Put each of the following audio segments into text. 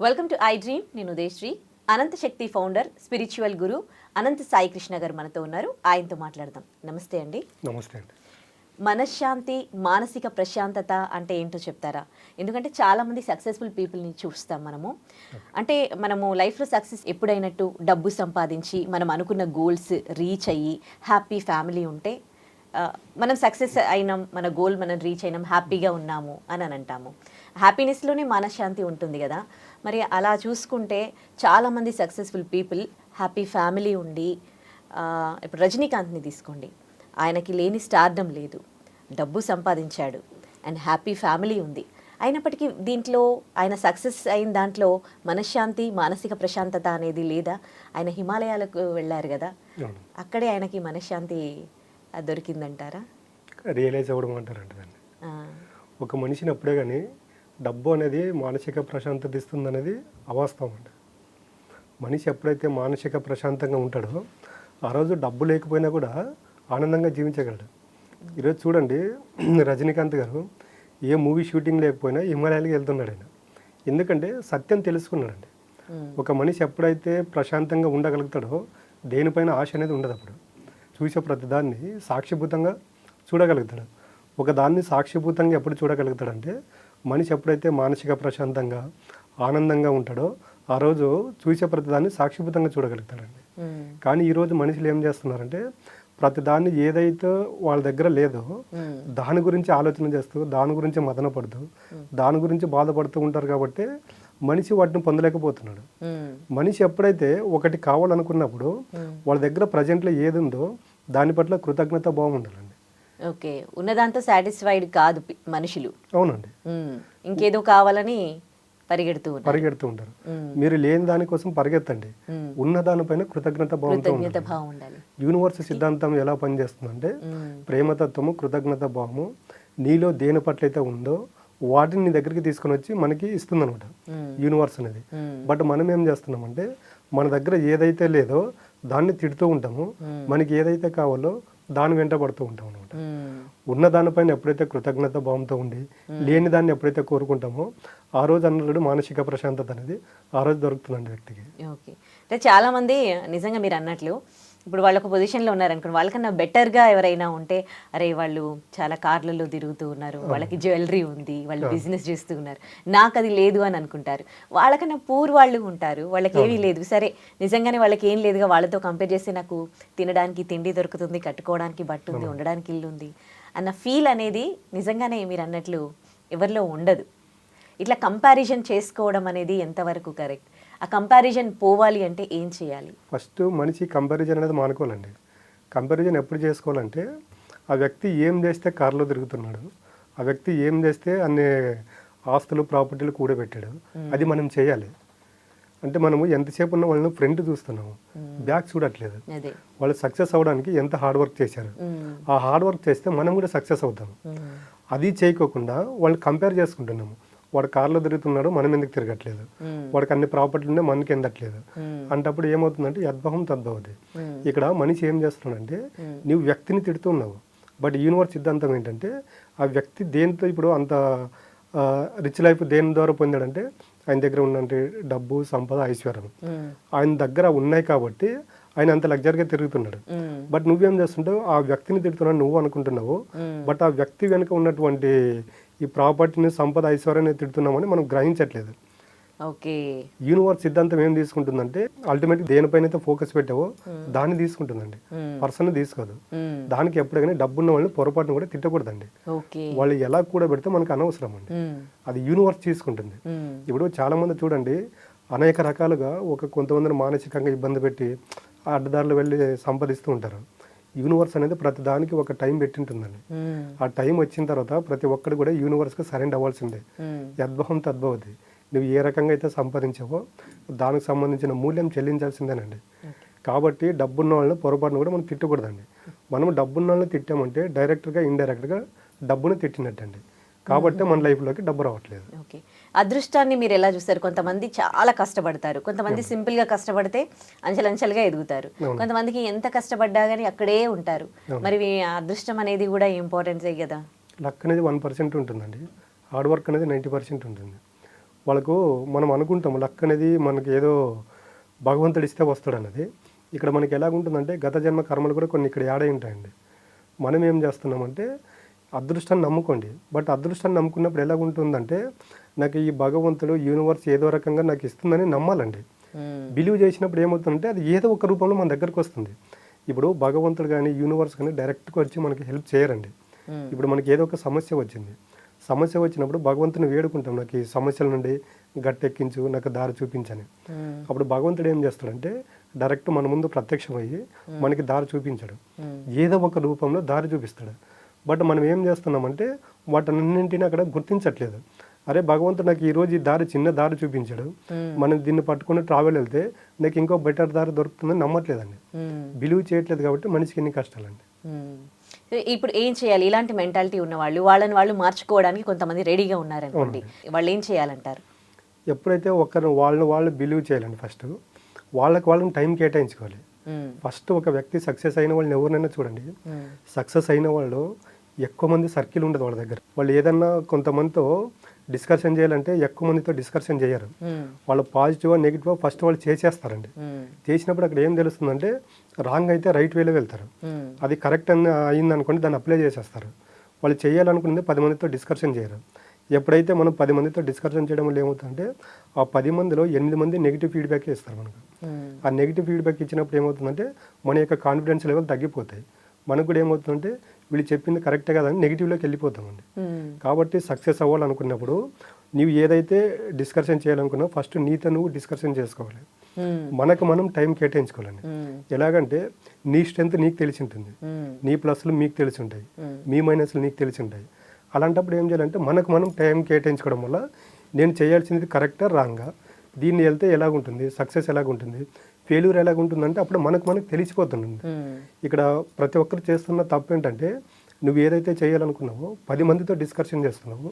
Welcome to I dream నేను Udayasri. Anantha Shakti founder spiritual గురు అనంత సాయి కృష్ణ గారు మనతో ఉన్నారు. ఆయనతో మాట్లాడదాం. నమస్తే అండి. నమస్తే అండి. మనశ్శాంతి మానసిక ప్రశాంతత అంటే ఏంటో చెప్తారా? ఎందుకంటే చాలా మంది సక్సెస్ఫుల్ పీపుల్ని చూస్తాం మనము. అంటే మనము లైఫ్లో సక్సెస్ ఎప్పుడైనట్టు డబ్బు సంపాదించి మనం అనుకున్న గోల్స్ రీచ్ అయ్యి హ్యాపీ ఫ్యామిలీ ఉంటే మనం సక్సెస్ అయినాం మన గోల్ మనం రీచ్ అయినాం హ్యాపీగా ఉన్నాము అని అని అంటాము. హ్యాపీనెస్లోనే మనశ్శాంతి ఉంటుంది కదా. మరి అలా చూసుకుంటే చాలామంది సక్సెస్ఫుల్ పీపుల్ హ్యాపీ ఫ్యామిలీ ఉండి ఇప్పుడు రజనీకాంత్ని తీసుకోండి. ఆయనకి లేని స్టార్డమ్ లేదు. డబ్బు సంపాదించాడు. అండ్ హ్యాపీ ఫ్యామిలీ ఉంది. అయినప్పటికీ దీంట్లో ఆయన సక్సెస్ అయిన దాంట్లో మనశ్శాంతి మానసిక ప్రశాంతత అనేది లేదా? ఆయన హిమాలయాలకు వెళ్ళారు కదా? అక్కడే ఆయనకి మనశ్శాంతి దొరికిందంటారా? రియలైజ్ అవ్వడం అంటారంట ఒక మనిషిని అప్పుడే కానీ డబ్బు అనేది మానసిక ప్రశాంతత ఇస్తుంది అనేది అవాస్తవం అండి. మనిషి ఎప్పుడైతే మానసిక ప్రశాంతంగా ఉంటాడో ఆ రోజు డబ్బు లేకపోయినా కూడా ఆనందంగా జీవించగలడు. ఈరోజు చూడండి రజనీకాంత్ గారు ఏ మూవీ షూటింగ్ లేకపోయినా హిమాలయాలకి వెళ్తున్నాడు ఆయన. ఎందుకంటే సత్యం తెలుసుకున్నాడండి. ఒక మనిషి ఎప్పుడైతే ప్రశాంతంగా ఉండగలుగుతాడో దేనిపైన ఆశ అనేది ఉండదు అప్పుడు. చూసే ప్రతిదాన్ని సాక్షిభూతంగా చూడగలుగుతాడు. ఒక దాన్ని సాక్షిభూతంగా ఎప్పుడు చూడగలుగుతాడంటే మనిషి ఎప్పుడైతే మానసిక ప్రశాంతంగా ఆనందంగా ఉంటాడో ఆ రోజు చూసే ప్రతిదాన్ని సాక్షిభూతంగా చూడగలుగుతాడండి. కానీ ఈరోజు మనుషులు ఏం చేస్తున్నారంటే ప్రతిదాన్ని ఏదైతే వాళ్ళ దగ్గర లేదో దాని గురించి ఆలోచన చేస్తూ దాని గురించి మదన పడుతూ దాని గురించి బాధపడుతూ ఉంటారు కాబట్టి మనిషి వాటిని పొందలేకపోతున్నాడు. మనిషి ఎప్పుడైతే ఒకటి కావాలనుకున్నప్పుడు. వాళ్ళ దగ్గర ప్రజెంట్లో ఏది ఉందో దాని పట్ల కృతజ్ఞత భావం ఉండాలండి. ఓకే. ఉన్నదాంతో సాటిస్ఫైడ్ కాదు మనుషులు. అవునండి. ఇంకేదో కావాలని పరిగెడుతూ పరిగెడుతూ ఉంటారు. మీరు లేని దానికోసం పరిగెత్తండి. ఉన్న దానిపైన కృతజ్ఞత ఉండాలి. భావం ఉండాలి. యూనివర్స్ సిద్ధాంతం ఎలా పనిచేస్తుందంటే ప్రేమతత్వము కృతజ్ఞత భావము నీలో దేని పట్ల అయితే ఉందో వాటిని నీ దగ్గరికి తీసుకొని వచ్చి మనకి ఇస్తుందన్నమాట. ఉమ్, యూనివర్స్ అనేది. బట్ మనం ఏం చేస్తున్నామంటే మన దగ్గర ఏదైతే లేదో దాన్ని తిడుతూ ఉంటాము. మనకి ఏదైతే కావాలో దాని వెంట పడుతూ ఉంటాం అనమాట ఉన్న దానిపైన ఎప్పుడైతే కృతజ్ఞత భావంతో ఉండి లేని దాన్ని ఎప్పుడైతే కోరుకుంటామో ఆ రోజు అన్నడు మానసిక ప్రశాంతత అనేది ఆ రోజు దొరుకుతుందండి వ్యక్తికి. ఓకే. అంటే చాలా మంది నిజంగా మీరు అన్నట్లు ఇప్పుడు వాళ్ళు ఒక పొజిషన్లో ఉన్నారనుకోండి వాళ్ళకన్నా బెటర్గా ఎవరైనా ఉంటే అరే వాళ్ళు చాలా కార్లలో తిరుగుతూ ఉన్నారు వాళ్ళకి జ్యువెలరీ ఉంది వాళ్ళు బిజినెస్ చేస్తూ ఉన్నారు. నాకు అది లేదు అని అనుకుంటారు. వాళ్ళకన్నా పూర్ వాళ్ళు ఉంటారు వాళ్ళకి ఏమీ లేదు. సరే నిజంగానే వాళ్ళకి ఏం లేదుగా వాళ్ళతో కంపేర్ చేస్తే నాకు తినడానికి తిండి దొరుకుతుంది కట్టుకోవడానికి బట్ట ఉంది ఉండడానికి ఇల్లు ఉంది అన్న ఫీల్ అనేది నిజంగానే మీరు అన్నట్లు ఎవరిలో ఉండదు. ఇట్లా కంపారిజన్ చేసుకోవడం అనేది ఎంతవరకు కరెక్ట్ ఆ కంపారిజన్ పోవాలి అంటే ఏం చేయాలి? ఫస్ట్ మనిషి కంపారిజన్ అనేది మానుకోవాలండి. కంపారిజన్ ఎప్పుడు చేసుకోవాలంటే ఆ వ్యక్తి ఏం చేస్తే కారులో తిరుగుతున్నాడు ఆ వ్యక్తి ఏం చేస్తే అన్ని ఆస్తులు ప్రాపర్టీలు కూడబెట్టాడు అది మనం చేయాలి. అంటే మనము ఎంతసేపు ఉన్న వాళ్ళని ఫ్రంట్ చూస్తున్నాము. బ్యాక్ చూడట్లేదు. వాళ్ళు సక్సెస్ అవ్వడానికి ఎంత హార్డ్ వర్క్ చేశారు. ఆ హార్డ్ వర్క్ చేస్తే మనం కూడా సక్సెస్ అవుతాం. ఉమ్, అది చేయకోకుండా వాళ్ళు కంపేర్ చేసుకుంటున్నాము. వాడు కార్లో తిరుగుతున్నాడు మనం ఎందుకు తిరగట్లేదు? వాడికి అన్ని ప్రాపర్టీలు ఉన్నాయి మనకి ఎందట్లేదు అంటప్పుడు ఏమవుతుందంటే యద్భవం తద్భవతి. ఇక్కడ మనిషి ఏం చేస్తున్నాడంటే. నువ్వు వ్యక్తిని తిడుతున్నావు బట్ యూనివర్స్ సిద్ధాంతం ఏంటంటే ఆ వ్యక్తి దేనితో ఇప్పుడు అంత రిచ్ లైఫ్ దేని ద్వారా పొందాడంటే ఆయన దగ్గర ఉన్నటువంటి డబ్బు సంపద ఐశ్వర్యం. ఆయన దగ్గర ఉన్నాయి కాబట్టి ఆయన అంత లగ్జరీగా తిరుగుతున్నాడు. బట్ నువ్వేం చేస్తుంటావు? ఆ వ్యక్తిని తిడుతున్నావు నువ్వు అనుకుంటున్నావు. బట్ ఆ వ్యక్తి వెనుక ఉన్నటువంటి ఈ ప్రాపర్టీని సంపద ఐశ్వర్యాన్ని తిడుతున్నామని మనం గ్రహించట్లేదు. ఓకే. యూనివర్స్ సిద్ధాంతం ఏం తీసుకుంటుందంటే అల్టిమేట్ దేనిపైన అయితే ఫోకస్ పెట్టావో దాన్ని తీసుకుంటుందండి. పర్సన్ తీసుకోదు. దానికి ఎప్పుడైనా డబ్బున్న వాళ్ళని పొరపాటును కూడా తిట్టకూడదండి. వాళ్ళు ఎలా కూడా పెడితే మనకు అనవసరం అండి. అది యూనివర్స్ తీసుకుంటుంది. ఇప్పుడు చాలా మంది చూడండి అనేక రకాలుగా ఒక కొంతమందిని మానసికంగా ఇబ్బంది పెట్టి అడ్డదారులు వెళ్ళి సంపాదిస్తూ ఉంటారు. యూనివర్స్ అనేది ప్రతి దానికి ఒక టైం పెట్టింటుందండి. ఆ టైం వచ్చిన తర్వాత ప్రతి ఒక్కరు కూడా యూనివర్స్కి సరెండ్ అవ్వాల్సిందే. యద్భవం తద్భవతి. నువ్వు ఏ రకంగా అయితే సంపాదించావో దానికి సంబంధించిన మూల్యం చెల్లించాల్సిందేనండి. కాబట్టి డబ్బున్న వాళ్ళని పొరపాటును కూడా మనం తిట్టకూడదండి. మనం డబ్బున్న వాళ్ళని తిట్టామంటే డైరెక్ట్గా ఇండైరెక్ట్గా డబ్బును తిట్టినట్టండి. కాబట్టి మన లైఫ్లోకి డబ్బు రావట్లేదు. ఓకే. అదృష్టాన్ని మీరు ఎలా చూస్తారు? కొంతమంది చాలా కష్టపడతారు. కొంతమంది సింపుల్గా కష్టపడితే అంచెలంచెలుగా ఎదుగుతారు. కొంతమందికి ఎంత కష్టపడ్డా కానీ అక్కడే ఉంటారు. మరి అదృష్టం అనేది కూడా ఇంపార్టెన్సే కదా? లక్ అనేది వన్ పర్సెంట్ ఉంటుందండి. హార్డ్ వర్క్ అనేది నైంటీ పర్సెంట్ ఉంటుంది. వాళ్ళకు మనం అనుకుంటాం లక్ అనేది మనకి ఏదో భగవంతుడు ఇస్తే వస్తాడు అన్నది. ఇక్కడ మనకి ఎలాగుంటుందంటే గత జన్మ కర్మలు కూడా కొన్ని ఇక్కడ యాడై ఉంటాయండి. మనం ఏం చేస్తున్నామంటే అదృష్టాన్ని నమ్ముకోండి. బట్ అదృష్టాన్ని నమ్ముకున్నప్పుడు ఎలాగుంటుందంటే నాకు ఈ భగవంతుడు యూనివర్స్ ఏదో రకంగా నాకు ఇస్తుందని నమ్మాలండి. మ్మ్. బిలీవ్ చేసినప్పుడు ఏమవుతుందంటే అది ఏదో ఒక రూపంలో మన దగ్గరకు వస్తుంది. ఇప్పుడు భగవంతుడు కానీ యూనివర్స్ కానీ డైరెక్ట్గా వచ్చి మనకి హెల్ప్ చేయరండి. ఇప్పుడు మనకి ఏదో ఒక సమస్య వచ్చింది. సమస్య వచ్చినప్పుడు భగవంతుని వేడుకుంటాం. నాకు ఈ సమస్యల నుండి గట్టెక్కించు నాకు దారి చూపించని. అప్పుడు భగవంతుడు ఏం చేస్తాడంటే డైరెక్ట్ మన ముందు ప్రత్యక్షమయ్యి మనకి దారి చూపించాడు. ఏదో ఒక రూపంలో దారి చూపిస్తాడు. బట్ మనం ఏం చేస్తున్నామంటే వాటన్నింటిని అక్కడ గుర్తించట్లేదు అరే భగవంతుడు నాకు ఈరోజు ఈ దారి చిన్న దారి చూపించాడు. మనం దీన్ని పట్టుకుని ట్రావెల్ వెళ్తే నాకు ఇంకో బెటర్ దారి దొరుకుతుందని నమ్మట్లేదండి మ్మ్. బిలీవ్ చేయట్లేదు కాబట్టి మనిషికి ఎన్ని కష్టాలండి. ఇప్పుడు ఏం చేయాలి ఇలాంటి మెంటాలిటీ ఉన్న వాళ్ళు వాళ్ళని వాళ్ళు మార్చుకోవడానికి కొంతమంది రెడీగా ఉన్నారనుకోండి వాళ్ళు ఏం చేయాలంటారు ఎప్పుడైతే ఒకరు వాళ్ళని వాళ్ళు బిలీవ్ చేయాలండి ఫస్ట్ వాళ్ళకి వాళ్ళని టైం కేటాయించుకోవాలి. ఫస్ట్ ఒక వ్యక్తి సక్సెస్ అయిన వాళ్ళని ఎవరినైనా చూడండి. సక్సెస్ అయిన వాళ్ళు ఎక్కువ మంది సర్కిల్ ఉండదు వాళ్ళ దగ్గర వాళ్ళు ఏదన్నా కొంతమందితో డిస్కషన్ చేయాలంటే ఎక్కువ మందితో డిస్కషన్ చేయరు. వాళ్ళు పాజిటివ్ నెగిటివ్ ఫస్ట్ వాళ్ళు చేసేస్తారండి. చేసినప్పుడు అక్కడ ఏం తెలుస్తుందంటే రాంగ్ అయితే రైట్ వేలో వెళ్తారు. అది కరెక్ట్ అని అయింది అనుకోండి దాన్ని అప్లై చేసేస్తారు వాళ్ళు చేయాలనుకున్నది పది మందితో డిస్కషన్ చేయరు ఎప్పుడైతే మనం పది మందితో డిస్కషన్ చేయడం వల్ల ఏమవుతుందంటే ఆ పది మందిలో ఎనిమిది మంది నెగిటివ్ ఫీడ్బ్యాక్ ఇస్తారు మనకు. ఆ నెగిటివ్ ఫీడ్బ్యాక్ ఇచ్చినప్పుడు ఏమవుతుందంటే మన యొక్క కాన్ఫిడెన్స్ లెవెల్ తగ్గిపోతాయి మనకు కూడా ఏమవుతుందంటే వీళ్ళు చెప్పింది కరెక్టే కదా అని నెగిటివ్లోకి వెళ్ళిపోతామండి. కాబట్టి సక్సెస్ అవ్వాలనుకున్నప్పుడు నీవు ఏదైతే డిస్కషన్ చేయాలనుకున్నావు ఫస్ట్ నీతో నువ్వు డిస్కషన్ చేసుకోవాలి. మనకు మనం టైం కేటాయించుకోవాలండి. ఎలాగంటే నీ స్ట్రెంత్ నీకు తెలిసి ఉంటుంది. నీ ప్లస్లు మీకు తెలిసి ఉంటాయి. మీ మైనస్లు నీకు తెలిసి ఉంటాయి అలాంటప్పుడు ఏం చేయాలంటే మనకు మనం టైం కేటాయించుకోవడం వల్ల నేను చేయాల్సింది కరెక్టా రాంగా దీన్ని వెళ్తే ఎలాగుంటుంది సక్సెస్ ఎలాగుంటుంది ఫెయిల్యూర్ ఎలాగుంటుందంటే అప్పుడు మనకు మనకు తెలిసిపోతుంది. ఇక్కడ ప్రతి ఒక్కరు చేస్తున్న తప్పు ఏంటంటే నువ్వు ఏదైతే చేయాలనుకున్నావో పది మందితో డిస్కషన్ చేస్తున్నావు.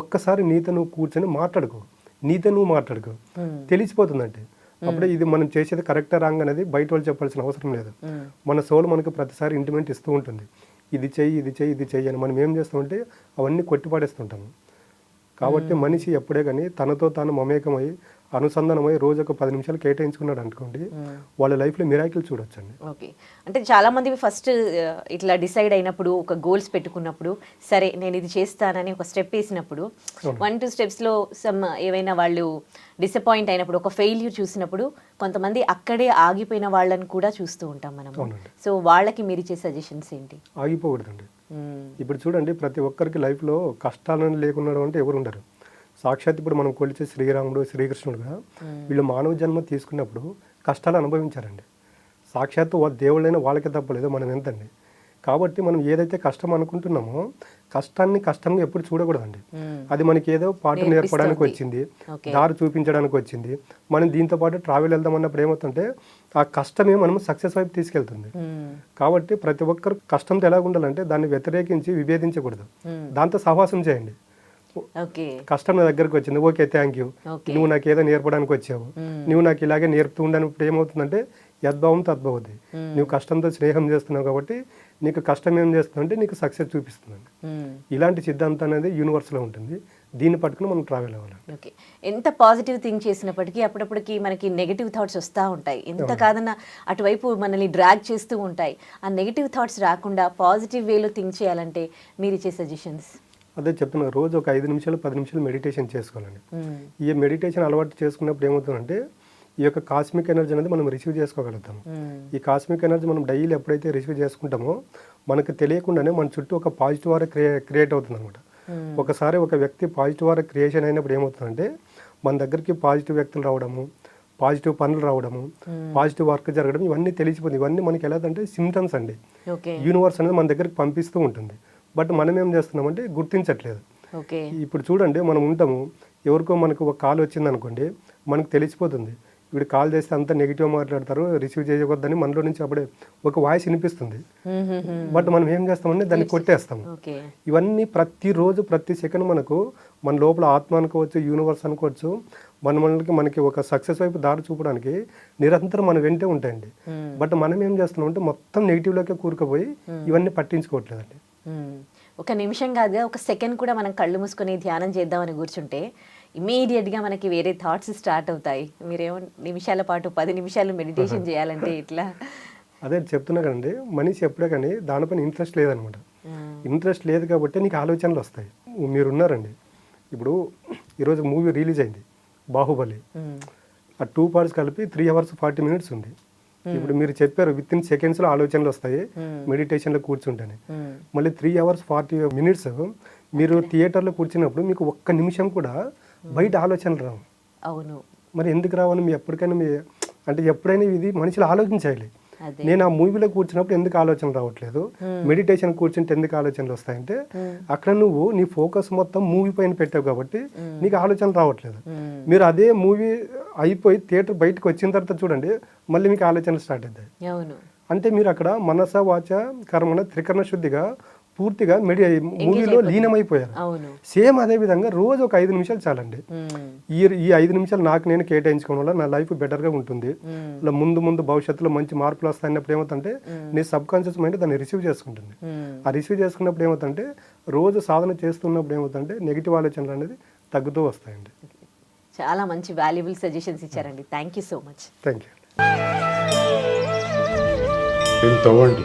ఒక్కసారి నీతో నువ్వు కూర్చొని మాట్లాడుకో. నీతో నువ్వు మాట్లాడుకో. తెలిసిపోతుందంటే. అప్పుడే ఇది మనం చేసేది కరెక్టా రాంగ్ అనేది బయట వాళ్ళు చెప్పాల్సిన అవసరం లేదు. మన సోల్ మనకు ప్రతిసారి ఇంటిమెంట్ ఇస్తూ ఉంటుంది. ఇది చెయ్యి ఇది చెయ్యి ఇది చెయ్యి అని మనం ఏం చేస్తామంటే అవన్నీ కొట్టిపాడేస్తుంటాము కాబట్టి మనిషి ఎప్పుడే కానీ తనతో తాను మమేకమై అనుసంధానమై రోజు ఒక పది నిమిషాలు కేటాయించుకున్నాడు అనుకోండి. వాళ్ళ లైఫ్లో మిరాకిల్ చూడొచ్చండి. ఓకే. అంటే చాలా మంది ఫస్ట్ ఇట్లా డిసైడ్ అయినప్పుడు ఒక గోల్స్ పెట్టుకున్నప్పుడు సరే నేను ఇది చేస్తానని ఒక స్టెప్ వేసినప్పుడు వన్ టూ స్టెప్స్లో సమ్ ఏవైనా వాళ్ళు డిసప్పాయింట్ అయినప్పుడు ఒక ఫెయిల్యూర్ చూసినప్పుడు కొంతమంది అక్కడే ఆగిపోయిన వాళ్ళని కూడా చూస్తూ ఉంటాం మనం. సో వాళ్ళకి మీరు ఇచ్చే సజెషన్స్ ఏంటి? ఆగిపోకూడదండి. ఇప్పుడు చూడండి ప్రతి ఒక్కరికి లైఫ్లో కష్టాలను లేకుండా అంటే ఎవరు ఉండరు. సాక్షాత్ ఇప్పుడు మనం కొలిచే శ్రీరాముడు శ్రీకృష్ణుడుగా వీళ్ళు మానవ జన్మ తీసుకున్నప్పుడు కష్టాలు అనుభవించారండి సాక్షాత్తు వాళ్ళ దేవుళ్ళైనా వాళ్ళకే తప్పలేదు మనం ఎంతండి కాబట్టి మనం ఏదైతే కష్టం అనుకుంటున్నామో కష్టాన్ని కష్టంగా ఎప్పుడు చూడకూడదండి. అది మనకి ఏదో పాట నేర్పడానికి. వచ్చింది. దారి చూపించడానికి వచ్చింది మనం దీంతో పాటు ట్రావెల్ వెళ్దాం అన్నప్పుడు ఏమవుతుంటే ఆ కష్టమే మనం సక్సెస్ వైపు తీసుకెళ్తుంది. కాబట్టి ప్రతి ఒక్కరు కష్టంతో ఎలా ఉండాలంటే దాన్ని వ్యతిరేకించి విభేదించకూడదు. దాంతో సహవాసం చేయండి కష్టం నా దగ్గరకు వచ్చింది. Okay thank you. నువ్వు నాకు ఏదో నేర్పడానికి వచ్చావు. నువ్వు నాకు ఇలాగే నేర్పుతూ ఉండనప్పుడు ఏమవుతుందంటే యద్భావం తద్భవతి. నువ్వు కష్టంతో స్నేహం చేస్తున్నావు కాబట్టి నీకు కష్టం ఏం చేస్తుందంటే నీకు సక్సెస్ చూపిస్తుందండి. ఇలాంటి సిద్ధాంతం అనేది యూనివర్స్లో ఉంటుంది. దీన్ని పట్టుకుని మనం ట్రావెల్ అవ్వాలి. ఓకే. ఎంత పాజిటివ్ థింక్ చేసినప్పటికీ అప్పుడప్పటికి మనకి నెగిటివ్ థాట్స్ వస్తూ ఉంటాయి. ఎంత కాదన్నా అటువైపు మనల్ని డ్రాగ్ చేస్తూ ఉంటాయి. ఆ నెగిటివ్ థాట్స్ రాకుండా పాజిటివ్ వేలో థింక్ చేయాలంటే మీరు ఇచ్చే సజెషన్స్ అదే చెప్తున్నా రోజు ఒక ఐదు నిమిషాలు పది నిమిషాలు మెడిటేషన్ చేసుకోవాలండి. ఈ మెడిటేషన్ అలవాటు చేసుకున్నప్పుడు ఏమవుతుందంటే ఈ యొక్క కాస్మిక్ ఎనర్జీ అనేది మనం రిసీవ్ చేసుకోగలుగుతాం ఈ కాస్మిక్ ఎనర్జీ మనం డైలీ ఎప్పుడైతే రిసీవ్ చేసుకుంటామో మనకు తెలియకుండానే మన చుట్టూ ఒక పాజిటివ్ వార క్రియే క్రియేట్ అవుతుంది అనమాట ఒకసారి ఒక వ్యక్తి పాజిటివ్ వార క్రియేషన్ అయినప్పుడు ఏమవుతుందంటే మన దగ్గరికి పాజిటివ్ వ్యక్తులు రావడము పాజిటివ్ పనులు రావడము పాజిటివ్ వర్క్ జరగడం ఇవన్నీ తెలిసిపోతుంది. ఇవన్నీ మనకి ఎలా అంటే సిమ్టమ్స్ అండి యూనివర్స్ అనేది మన దగ్గరికి పంపిస్తూ ఉంటుంది. బట్ మనం ఏం చేస్తున్నామంటే గుర్తించట్లేదు. ఇప్పుడు చూడండి మనం ఉంటాము ఎవరికో మనకు ఒక కాల్ వచ్చింది అనుకోండి మనకు తెలిసిపోతుంది. వీడు కాల్ చేస్తే అంత నెగిటివ్ మాట్లాడతారు రిసీవ్ చేయకూడదని మనలో నుంచి అప్పుడే ఒక వాయిస్ వినిపిస్తుంది. బట్ మనం ఏం చేస్తామంటే దాన్ని కొట్టేస్తాము. ఇవన్నీ ప్రతిరోజు ప్రతి సెకండ్ మనకు మన లోపల ఆత్మ అనుకోవచ్చు యూనివర్స్ అనుకోవచ్చు మన మనకి మనకి ఒక సక్సెస్ వైపు దారి చూపడానికి నిరంతరం మన వెంటే ఉంటాయండి. బట్ మనం ఏం చేస్తున్నాం అంటే మొత్తం నెగిటివ్లోకే కూరుకుపోయి ఇవన్నీ పట్టించుకోవట్లేదండి. ఒక నిమిషం కాదుగా ఒక సెకండ్ కూడా మనం కళ్ళు మూసుకొని ధ్యానం చేద్దామని కూర్చుంటే ఇమీడియట్గా మనకి వేరే థాట్స్ స్టార్ట్ అవుతాయి. మీరేమో నిమిషాల పాటు పది నిమిషాలు మెడిటేషన్ చేయాలంటే ఇట్లా. అదే చెప్తున్నా కదండి మనిషి ఎప్పుడే కానీ దానిపైన ఇంట్రెస్ట్ లేదనమాట. ఇంట్రెస్ట్ లేదు కాబట్టి నీకు ఆలోచనలు వస్తాయి. మీరు ఉన్నారండి ఇప్పుడు ఈరోజు మూవీ రిలీజ్ అయింది బాహుబలి. ఆ టూ పార్ట్స్ కలిపి త్రీ అవర్స్ ఫార్టీ మినిట్స్ ఉంది. ఇప్పుడు మీరు చెప్పారు విత్ ఇన్ సెకండ్స్లో ఆలోచనలు వస్తాయి మెడిటేషన్లో కూర్చుంటేనే. మ్మ్. మళ్ళీ త్రీ అవర్స్ ఫార్టీ మినిట్స్ మీరు థియేటర్లో కూర్చున్నప్పుడు మీకు ఒక్క నిమిషం కూడా బయట ఆలోచనలు రావు. అవును. మరి ఎందుకు రావని మీ ఎప్పటికైనా మీ అంటే ఎప్పుడైనా ఇది మనుషులు ఆలోచించాలి. నేను ఆ మూవీలో కూర్చున్నప్పుడు ఎందుకు ఆలోచన రావట్లేదు? మెడిటేషన్ కూర్చుంటే ఎందుకు ఆలోచనలు వస్తాయంటే అక్కడ నువ్వు నీ ఫోకస్ మొత్తం మూవీ పైన పెట్టావు కాబట్టి నీకు ఆలోచనలు రావట్లేదు. మీరు అదే మూవీ అయిపోయి థియేటర్ బయటకు వచ్చిన తర్వాత చూడండి మళ్ళీ మీకు ఆలోచనలు స్టార్ట్ అవుతాయి. అంటే మీరు అక్కడ మనస వాచ కర్మణ త్రికరణ శుద్ధిగా పూర్తిగా మెడి మూవీలో లీనమైపోయారు. అవును. సేమ్ అదే విధంగా రోజు ఒక ఐదు నిమిషాలు చాలండి. ఈ ఈ ఐదు నిమిషాలు నాకు నేను కేటాయించుకోవడం వల్ల నా లైఫ్ బెటర్గా ఉంటుంది. ఇలా ముందు ముందు భవిష్యత్తులో మంచి మార్పులు వస్తాయన్నప్పుడు ఏమవుతుందంటే నీ సబ్ కాన్షియస్ మైండ్ దాన్ని రిసీవ్ చేసుకుంటుంది. ఆ రిసీవ్ చేసుకున్నప్పుడు ఏమవుతుందంటే రోజు సాధన చేస్తున్నప్పుడు ఏమవుతుందంటే నెగిటివ్ ఆలోచనలు అనేది తగ్గుతూ వస్తాయండి. చాలా మంచి వాల్యుబుల్ సజెషన్స్ ఇచ్చారండి. Thank you so much thank you తవ్వండి.